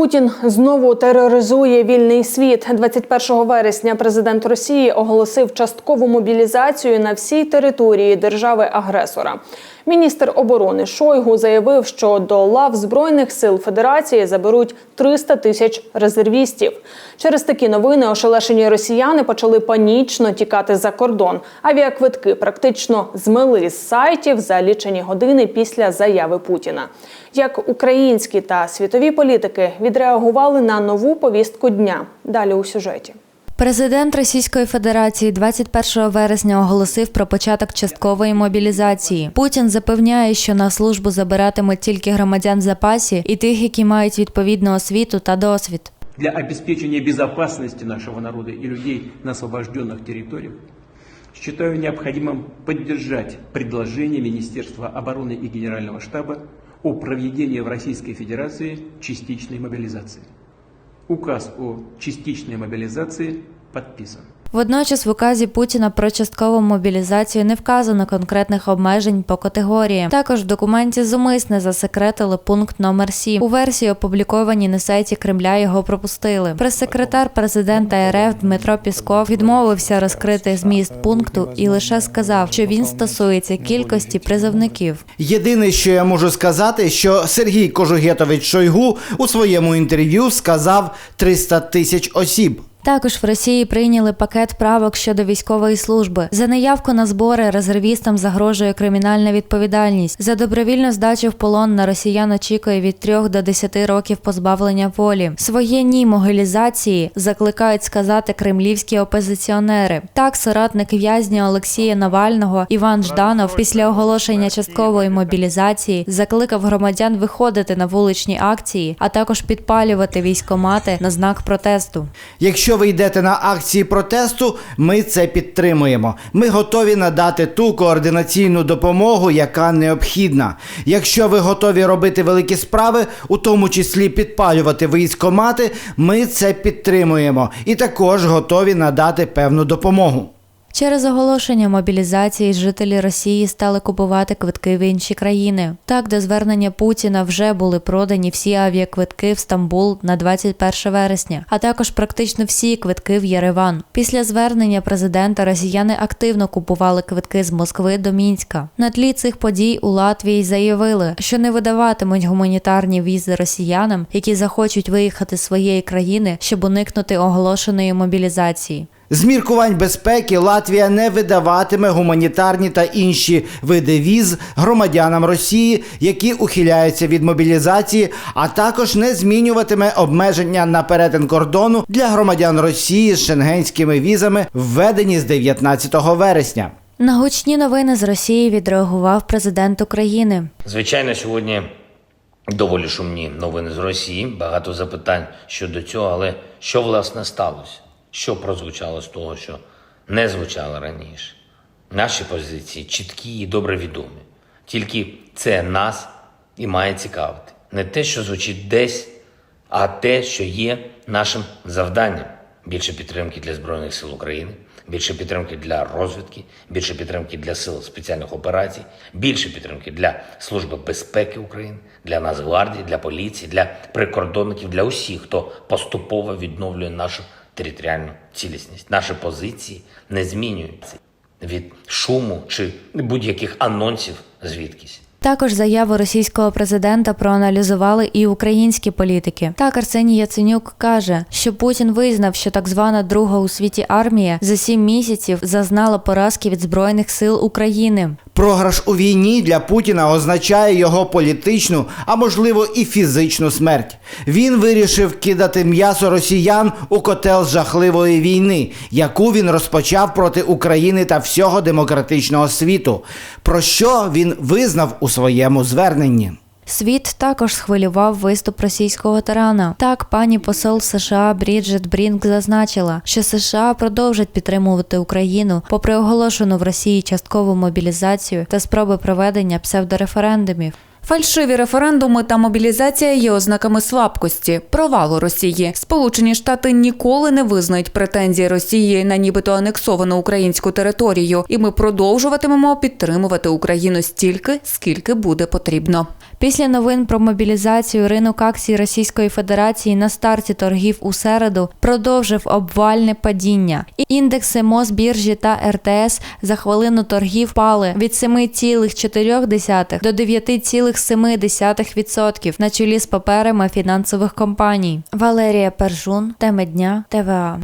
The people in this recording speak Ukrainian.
Путін знову тероризує вільний світ. 21 вересня президент Росії оголосив часткову мобілізацію на всій території держави-агресора. Міністр оборони Шойгу заявив, що до лав збройних сил Федерації заберуть 300 тисяч резервістів. Через такі новини ошелешені росіяни почали панічно тікати за кордон. Авіаквитки практично змили з сайтів за лічені години після заяви Путіна. Як українські та світові політики відреагували на нову повістку дня? Далі у сюжеті. Президент Російської Федерації 21 вересня оголосив про початок часткової мобілізації. Путін запевняє, що на службу забиратимуть тільки громадян в запасі і тих, які мають відповідну освіту та досвід. Для обеспечения безопасности нашего народа и людей на освобожденных территориях считаю необходимым поддержать предложение Министерства обороны и Генерального штаба о проведении в Российской Федерации частичной мобилизации. Указ о частичной мобилизации подписан. Водночас в указі Путіна про часткову мобілізацію не вказано конкретних обмежень по категоріям. Також в документі зумисне засекретили пункт номер 7. У версії, опублікованій на сайті Кремля, його пропустили. Прес-секретар президента РФ Дмитро Пісков відмовився розкрити зміст пункту і лише сказав, що він стосується кількості призовників. Єдине, що я можу сказати, що Сергій Кожугетович Шойгу у своєму інтерв'ю сказав 300 тисяч осіб. Також в Росії прийняли пакет правок щодо військової служби. За неявку на збори резервістам загрожує кримінальна відповідальність. За добровільну здачу в полон на росіян очікує від 3 до 10 років позбавлення волі. Своє ні могилізації закликають сказати кремлівські опозиціонери. Так, соратник в'язня Олексія Навального Іван Жданов після оголошення часткової мобілізації закликав громадян виходити на вуличні акції, а також підпалювати військомати на знак протесту. Якщо ви йдете на акції протесту, ми це підтримуємо. Ми готові надати ту координаційну допомогу, яка необхідна. Якщо ви готові робити великі справи, у тому числі підпалювати військомати, ми це підтримуємо і також готові надати певну допомогу. Через оголошення мобілізації жителі Росії стали купувати квитки в інші країни. Так, до звернення Путіна вже були продані всі авіаквитки в Стамбул на 21 вересня, а також практично всі квитки в Єреван. Після звернення президента росіяни активно купували квитки з Москви до Мінська. На тлі цих подій у Латвії заявили, що не видаватимуть гуманітарні візи росіянам, які захочуть виїхати з своєї країни, щоб уникнути оголошеної мобілізації. З міркувань безпеки Латвія не видаватиме гуманітарні та інші види віз громадянам Росії, які ухиляються від мобілізації, а також не змінюватиме обмеження на перетин кордону для громадян Росії з шенгенськими візами, введені з 19 вересня. На гучні новини з Росії відреагував президент України. Звичайно, сьогодні доволі шумні новини з Росії. Багато запитань щодо цього, але що власне сталося? Що прозвучало з того, що не звучало раніше? Наші позиції чіткі і добре відомі. Тільки це нас і має цікавити. Не те, що звучить десь, а те, що є нашим завданням. Більше підтримки для Збройних сил України, більше підтримки для розвідки, більше підтримки для сил спеціальних операцій, більше підтримки для Служби безпеки України, для Нацгвардії, для поліції, для прикордонників, для усіх, хто поступово відновлює нашу територіальну цілісність. Наші позиції не змінюються від шуму чи будь-яких анонсів звідкись. Також заяву російського президента проаналізували і українські політики. Так Арсеній Яценюк каже, що Путін визнав, що так звана друга у світі армія за сім місяців зазнала поразки від збройних сил України. Програш у війні для Путіна означає його політичну, а можливо і фізичну смерть. Він вирішив кидати м'ясо росіян у котел жахливої війни, яку він розпочав проти України та всього демократичного світу, про що він визнав у своєму зверненні. Світ також схвилював виступ російського тирана. Так, пані посол США Бріджет Брінк зазначила, що США продовжать підтримувати Україну попри оголошену в Росії часткову мобілізацію та спроби проведення псевдореферендумів. Фальшиві референдуми та мобілізація є ознаками слабкості, провалу Росії. Сполучені Штати ніколи не визнають претензії Росії на нібито анексовану українську територію, і ми продовжуватимемо підтримувати Україну стільки, скільки буде потрібно. Після новин про мобілізацію ринок акцій Російської Федерації на старті торгів у середу продовжив обвальне падіння. І індекси Мосбіржі та РТС за хвилину торгів впали від 7,4 до 9,7% на чолі з паперами фінансових компаній. Валерія Пержун, теми дня, ТВА.